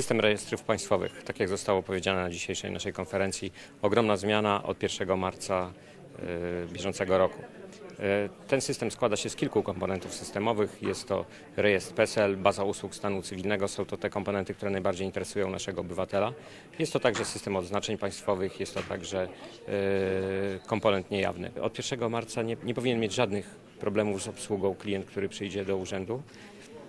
System rejestrów państwowych, tak jak zostało powiedziane na dzisiejszej naszej konferencji, ogromna zmiana od 1 marca e, bieżącego roku. E, Ten system składa się z kilku komponentów systemowych. Jest to rejestr PESEL, baza usług stanu cywilnego. Są to te komponenty, które najbardziej interesują naszego obywatela. Jest to także system odznaczeń państwowych, jest to także e, komponent niejawny. Od 1 marca nie, nie powinien mieć żadnych problemów z obsługą klient, który przyjdzie do urzędu.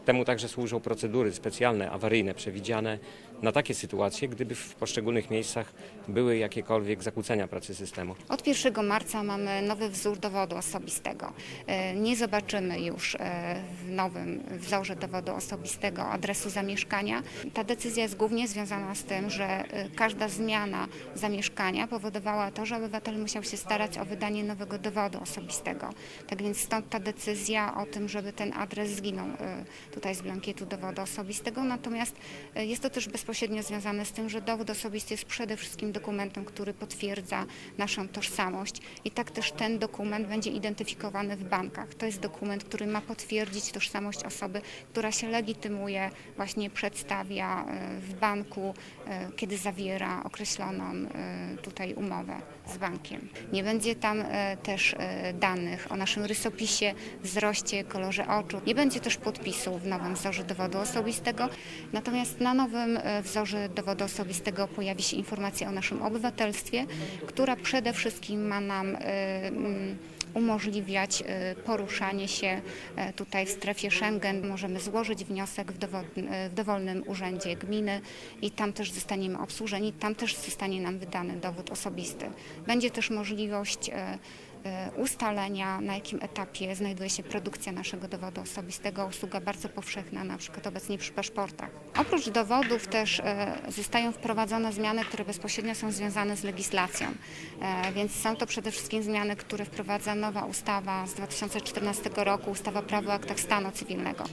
Temu także służą procedury specjalne, awaryjne, przewidziane na takie sytuacje, gdyby w poszczególnych miejscach były jakiekolwiek zakłócenia pracy systemu. Od 1 marca mamy nowy wzór dowodu osobistego. E, Nie zobaczymy już e, w nowym wzorze dowodu osobistego adresu zamieszkania. Ta decyzja jest głównie związana z tym, że e, każda zmiana zamieszkania powodowała to, że obywatel musiał się starać o wydanie nowego dowodu osobistego. Tak więc stąd ta decyzja o tym, żeby ten adres zginął tutaj z blankietu dowodu osobistego. Natomiast e, jest to też bezpośrednio związane z tym, że dowód osobisty jest przede wszystkim dokumentem, który potwierdza naszą tożsamość i tak też ten dokument będzie identyfikowany w bankach. To jest dokument, który ma potwierdzić tożsamość osoby, która się legitymuje, właśnie przedstawia e, w banku, e, kiedy zawiera określoną tutaj umowę z bankiem. Nie będzie tam też danych o naszym rysopisie, wzroście, kolorze oczu. Nie będzie też podpisu w nowym wzorze dowodu osobistego. Natomiast na nowym e, wzorze dowodu osobistego pojawi się informacja o naszym obywatelstwie, która przede wszystkim ma nam e, mm, umożliwiać e, poruszanie się tutaj w strefie Schengen. Możemy złożyć wniosek w, dowo- w dowolnym urzędzie gminy i tam też zostaniemy obsłużeni, tam też zostanie nam wydany dowód osobisty. Będzie też możliwość ustalenia, na jakim etapie znajduje się produkcja naszego dowodu osobistego, usługa bardzo powszechna, na przykład obecnie przy paszportach. Oprócz dowodów też e, zostają wprowadzone zmiany, które bezpośrednio są związane z legislacją, E, więc są to przede wszystkim zmiany, które wprowadza nowa ustawa z 2014 roku, ustawa Prawo o aktach stanu cywilnego.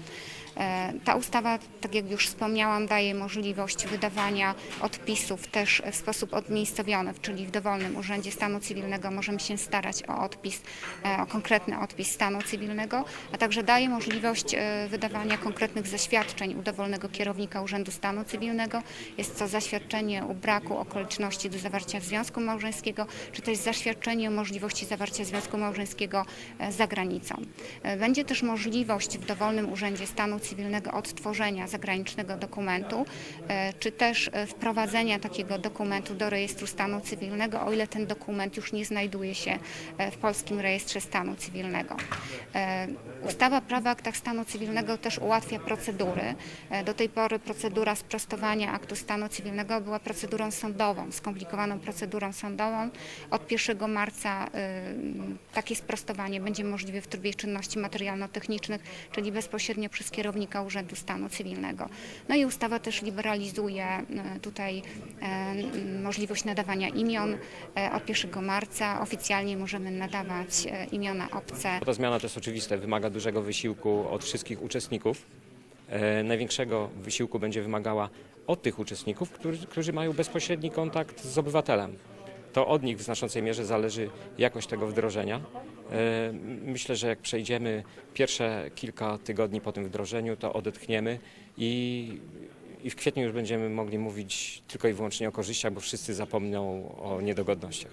E, Ta ustawa, tak jak już wspomniałam, daje możliwość wydawania odpisów też w sposób odmiejscowiony, czyli w dowolnym urzędzie stanu cywilnego możemy się starać o odpis, e, o konkretny odpis stanu cywilnego, a także daje możliwość e, wydawania konkretnych zaświadczeń u dowolnego kierownika Urzędu Stanu Cywilnego. Jest to zaświadczenie o braku okoliczności do zawarcia związku małżeńskiego, czy też zaświadczenie o możliwości zawarcia związku małżeńskiego e, za granicą. E, Będzie też możliwość w dowolnym Urzędzie Stanu Cywilnego odtworzenia zagranicznego dokumentu, e, czy też e, wprowadzenia takiego dokumentu do rejestru stanu cywilnego, o ile ten dokument już nie znajduje się e, w Polskim Rejestrze Stanu Cywilnego. E, Ustawa Prawa o aktach stanu cywilnego też ułatwia procedury. E, Do tej pory procedura sprostowania aktu stanu cywilnego była procedurą sądową, skomplikowaną procedurą sądową. Od 1 marca y, takie sprostowanie będzie możliwe w trybie czynności materialno-technicznych, czyli bezpośrednio przez kierownika Urzędu Stanu Cywilnego. No i ustawa też liberalizuje tutaj możliwość nadawania imion. E, Od 1 marca oficjalnie możemy nadawać e, imiona obce. Ta zmiana to jest oczywiste, wymaga dużego wysiłku od wszystkich uczestników. E, Największego wysiłku będzie wymagała od tych uczestników, którzy, mają bezpośredni kontakt z obywatelem. To od nich w znaczącej mierze zależy jakość tego wdrożenia. E, Myślę, że jak przejdziemy pierwsze kilka tygodni po tym wdrożeniu, to odetchniemy i, i w kwietniu już będziemy mogli mówić tylko i wyłącznie o korzyściach, bo wszyscy zapomną o niedogodnościach.